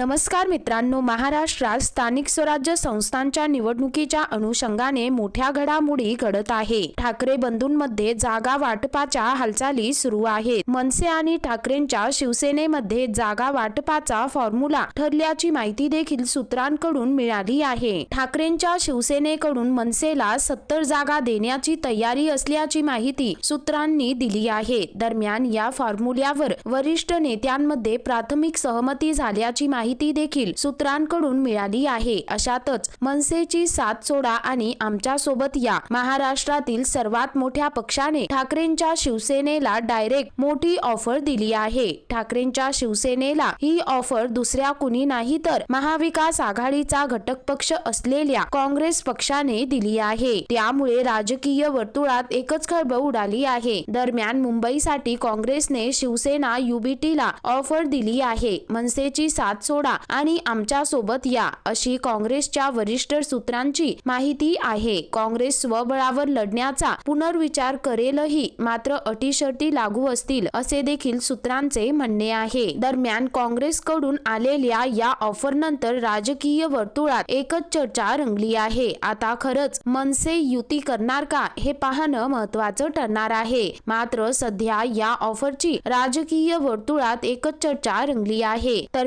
नमस्कार मित्रांनो महाराष्ट्रात स्थानिक स्वराज्य संस्थांच्या निवडणुकीच्या अनुषंगाने मोठ्या घडामोडी घडत आहे. ठाकरे बंधूंमध्ये जागा वाटपाच्या हालचाली सुरू आहेत. मनसे आणि ठाकरेंच्या शिवसेनेमध्ये जागा वाटपाचा फॉर्म्युला ठरल्याची माहिती देखील सूत्रांकडून मिळाली आहे. ठाकरेंच्या शिवसेनेकडून मनसेला सत्तर जागा देण्याची तयारी असल्याची माहिती सूत्रांनी दिली आहे. दरम्यान या फॉर्म्युल्यावर वरिष्ठ नेत्यांमध्ये प्राथमिक सहमती झाल्याची माहिती देखील सूत्रांकडून मिळाली आहे. अशातच मनसेची साथ सोडा आणि आमच्यासोबत या. महाराष्ट्रातील सर्वात मोठ्या पक्षाने ठाकरेंच्या शिवसेनेला डायरेक्ट मोठी ऑफर दिली आहे. ठाकरेंच्या शिवसेनेला ही ऑफर दुसऱ्या कुणी नाही तर महाविकास आघाडीचा घटक पक्ष असलेल्या काँग्रेस पक्षाने दिली आहे. त्यामुळे राजकीय वर्तुळात एकच खळबळ उडाली आहे. दरम्यान मुंबईसाठी काँग्रेसने शिवसेना युबीटीला ऑफर दिली आहे. मनसेची साथ सोडा आणि आमच्यासोबत या अशी काँग्रेसच्या वरिष्ठ सूत्रांची माहिती आहे. काँग्रेस स्वबळावर लढण्याचा पुनर्विचार करेलही मात्र अटीशर्टी लागू असतील असे देखील सूत्रांचे म्हणणे आहे. दरम्यान काँग्रेसकडून आलेल्या या ऑफर नंतर राजकीय वर्तुळात एकच चर्चा रंगली आहे. आता खरंच मनसे युती करणार का हे पाहणं महत्वाचं ठरणार आहे. मात्र सध्या या ऑफरची राजकीय वर्तुळात एकच चर्चा रंगली आहे. तर